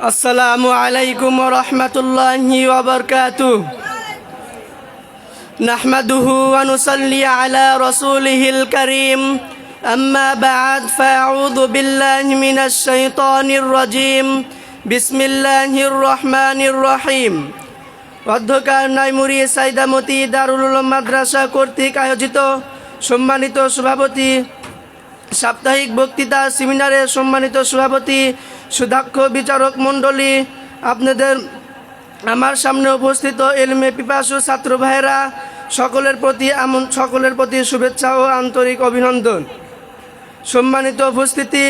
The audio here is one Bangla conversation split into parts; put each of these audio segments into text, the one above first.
السلام عليكم ورحمة الله وبركاته نحمده ونصلي على رسوله الكريم أما بعد فأعوذ بالله من الشيطان الرجيم بسم الله الرحمن الرحيم অধ্যকার নাইমুরি সাইদামতি দারুল উলুম মাদ্রাসা কর্তৃক আয়োজিত সম্মানিত সভাপতি সাপ্তাহিক বক্তৃতা সেমিনারের সম্মানিত সভাপতি সুদক্ষ বিচারক মণ্ডলী, আপনাদের আমার সামনে উপস্থিত এলমে পিপাসু ছাত্র ভাইয়েরা, সকলের প্রতি আমন, সকলের প্রতি শুভেচ্ছা ও আন্তরিক অভিনন্দন। সম্মানিত উপস্থিতি,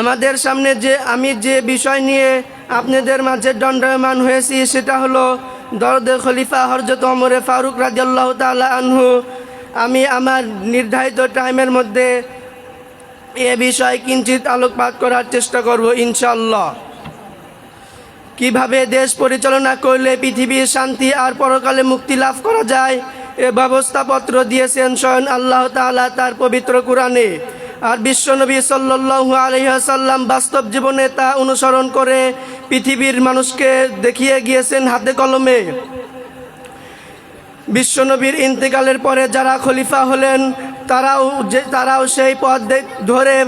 আমাদের সামনে যে, আমি যে বিষয় নিয়ে আপনাদের মাঝে দণ্ডায়মান হয়েছি, সেটা হলো দরদে খলিফা হরজত অমরে ফারুক রাজিয়াল্লাহ তাআলা আনহু আমি আমার নির্ধারিত টাইমের মধ্যে এ বিষয়ে কিঞ্চিত আলোকপাত করার চেষ্টা করব ইনশাল্লাহ কীভাবে দেশ পরিচালনা করলে পৃথিবীর শান্তি আর পরকালে মুক্তি লাভ করা যায়, এ ব্যবস্থাপত্র দিয়েছেন স্বয়ং আল্লাহ তাআলা তার পবিত্র কোরআনে। আর বিশ্বনবী সাল্লাল্লাহু আলহিহাসাল্লাম বাস্তব জীবনে তা অনুসরণ করে পৃথিবীর মানুষকে দেখিয়ে গিয়েছেন হাতে কলমে। বিশ্বনবীর ইন্তেকালের পরে যারা খলিফা হলেন, তারাও যে তারাও সেই পথ ধরে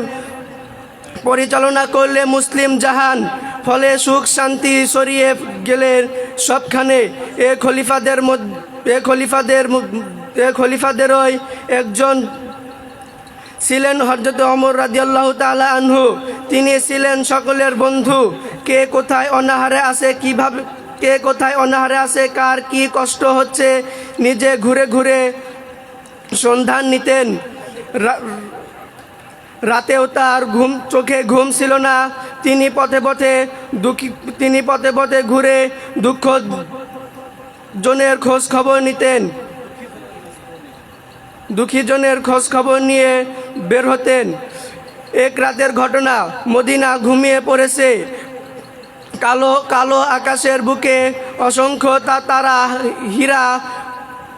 পরিচালনা করলে মুসলিম জাহান, ফলে সুখ শান্তি সরিয়ে গেলে সবখানে। এ খলিফাদের মধ্য- এ খলিফাদের এ খলিফাদেরই একজন ছিলেন হরজত অমর রাজিয়াল্লাহ তাআলা আনহু। তিনি ছিলেন সকলের বন্ধু। কে কোথায় অনাহারে আছে, কীভাবে কে কোথায় অনাহারে আছে, কার কি কষ্ট হচ্ছে নিজে ঘুরে ঘুরে সন্ধান নিতেন। রাতেও তার ঘুম, চোখে ঘুম ছিল না। তিনি পথে পথে দুঃখী, তিনি পথে পথে ঘুরে দুঃখ জনের খোঁজ খবর নিতেন। দুঃখীজনের খোঁজ খবর নিয়ে বের হতেন। এক রাতের ঘটনা, মদিনা ঘুমিয়ে পড়েছে। কালো কালো আকাশের বুকে অসংখ্য তারা, হীরা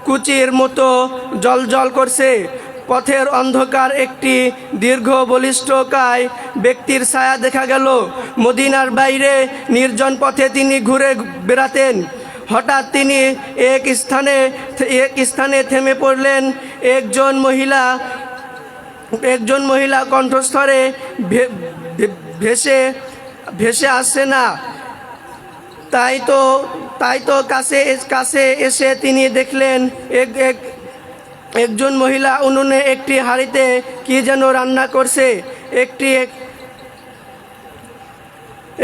কুচির মতো জল করছে। পথের অন্ধকার একটি দীর্ঘ বলিষ্ঠকায় ব্যক্তির ছায়া দেখা গেল। মদিনার বাইরে নির্জন পথে তিনি ঘুরে বেড়াতেন। হঠাৎ তিনি এক স্থানে এক স্থানে থেমে পড়লেন। একজন মহিলা একজন মহিলা ভে- ভেসে ভেসে আসছে না। তাই তো তাই তো কাছে কাছে এসে তিনি দেখলেন এক এক, একজন মহিলা উনুনে একটি হাঁড়িতে কি যেন রান্না করছে। একটি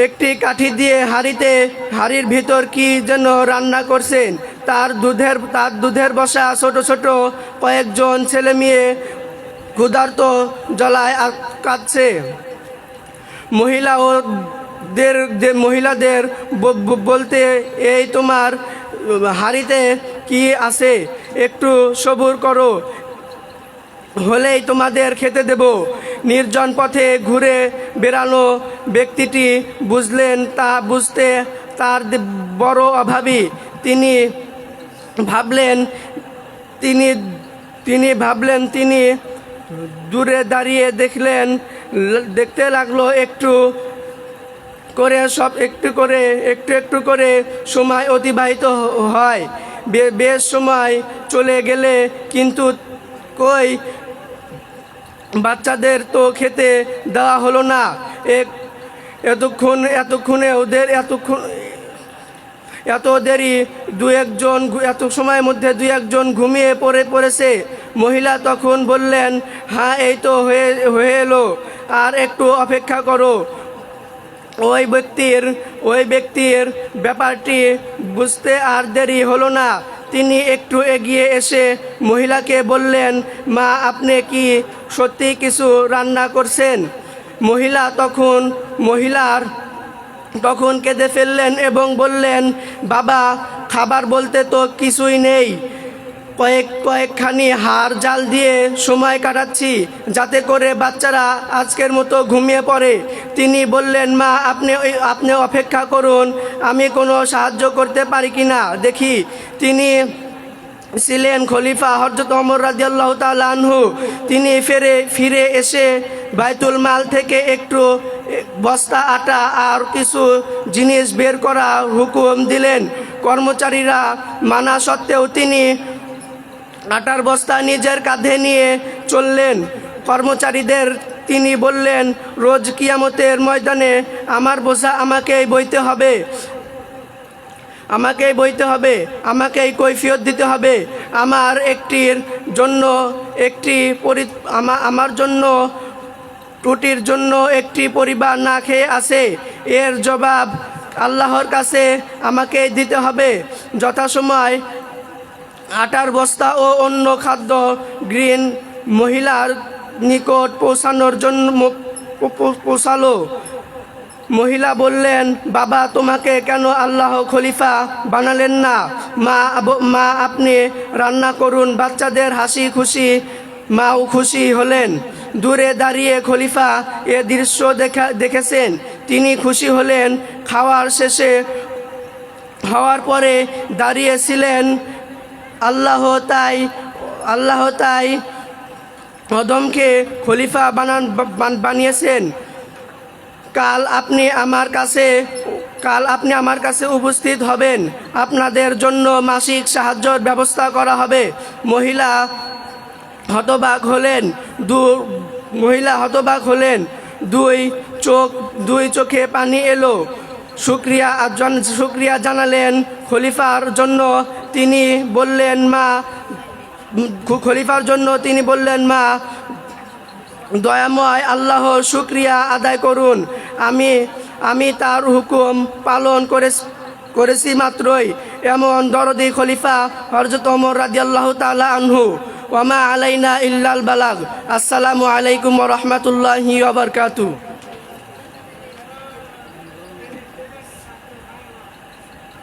একটি কাঠি দিয়ে হাঁড়িতে, হাঁড়ির ভিতর কি যেন রান্না করছেন। তার দুধের তার দুধের বসা ছোট ছোট কয়েকজন ছেলে মেয়ে ক্ষুধার্ত জলায় কাঁদছে। মহিলা ও দের যে মহিলাদের বলতে এই তোমার হাড়িতে কি আছে? একটু সবুর করো। হলেই তোমাদের খেতে দেব। নির্জন পথে ঘুরে বেড়ানো ব্যক্তিটি বুঝলেন তা বুঝতে তার বড় অভাবী। তিনি ভাবলেন, তিনি তিনি ভাবলেন, তিনি দূরে দাঁড়িয়ে দেখলেন, দেখতে লাগল একটু করে, সব একটু করে, একটু একটু করে সময় অতিবাহিত হয়। বেশ সময় চলে গেলে কিন্তু কই, বাচ্চাদের তো খেতে দেওয়া হলো না। এতক্ষণ, এতক্ষণে ওদের, এতক্ষণ, এত দেরি দু একজন এত সময়ের মধ্যে দু একজন ঘুমিয়ে পড়ে, পড়েছে। মহিলা তখন বললেন হ্যাঁ এই তো হয়ে হয়ে এলো। আর একটু অপেক্ষা করো। ওই ব্যক্তির ওই ব্যক্তির ব্যাপারটি বুঝতে আর দেরি হলো না। তিনি একটু এগিয়ে এসে মহিলাকে বললেন, মা, আপনি কি সত্যি কিছু রান্না করছেন? মহিলা তখন, মহিলার তখন কেঁদে ফেললেন এবং বললেন, বাবা, খাবার বলতে তো কিছুই নেই। কয়েক কয়েকখানি হার জাল দিয়ে সময় কাটাচ্ছি, যাতে করে বাচ্চারা আজকের মতো ঘুমিয়ে পড়ে। তিনি বললেন, মা, আপনি আপনি অপেক্ষা করুন, আমি কোনো সাহায্য করতে পারি কি না? দেখি তিনি ছিলেন খলিফা হরজত অমর রাজিয়াল্লাহ আনহু। তিনি ফিরে ফিরে এসে বাইতুল মাল থেকে একটু বস্তা, আটা আর কিছু জিনিস বের করা হুকুম দিলেন। কর্মচারীরা মানা সত্ত্বেও তিনি আটার বস্তা নিজের কাঁধে নিয়ে চললেন। কর্মচারীদের তিনি বললেন, রোজ কিয়ামতের ময়দানে আমার বোঝা আমাকেই বইতে হবে। আমাকেই বইতে হবে, আমাকেই কৈফিয়ত দিতে হবে। আমার একটির জন্য একটি পরি, আমা- আমার জন্য টুটির জন্য একটি পরিবার না খেয়ে আছে। এর জবাব আল্লাহর কাছে আমাকে দিতে হবে। যথাসময় আটার বস্তা ও অন্য খাদ্য গ্রিন মহিলার নিকট পৌঁছানোর জন্য পৌঁছালো। মহিলা বললেন, বাবা, তোমাকে কেন আল্লাহ খলিফা বানালেন না? মা মা, আপনি রান্না করুন, বাচ্চাদের হাসি খুশি, মাও খুশি হলেন। দূরে দাঁড়িয়ে খলিফা এ দৃশ্য দেখা, দেখেছেন। তিনি খুশি হলেন। খাওয়ার শেষে হওয়ার পরে দাঁড়িয়েছিলেন আল্লাহ তাই আল্লাহ তাই অদমকে খলিফা বানান বানিয়েছেন। কাল আপনি আমার কাছে, কাল আপনি আমার কাছে উপস্থিত হবেন। আপনাদের জন্য মাসিক সাহায্যর ব্যবস্থা করা হবে। মহিলা হতবাক হলেন, দু, মহিলা হতবাক হলেন। দুই চোখ, দুই চোখে পানি এলো। শুক্রিয়া শুক্রিয়া জানালেন খলিফার জন্য। তিনি বললেন, মা খলিফার জন্য তিনি বললেন, মা, দয়াময় আল্লাহ শুক্রিয়া আদায় করুন। আমি আমি তার হুকুম পালন করে করেছি মাত্রই। এমন দরদি খলিফা হরজত ওমর রাদিয়াল্লাহ তালা আনহু। ওমা আলাইনা ইল্লাল বালাগ। আসসালামু আলাইকুম রাহমাতুল্লাহি ওয়া বারাকাতুহু।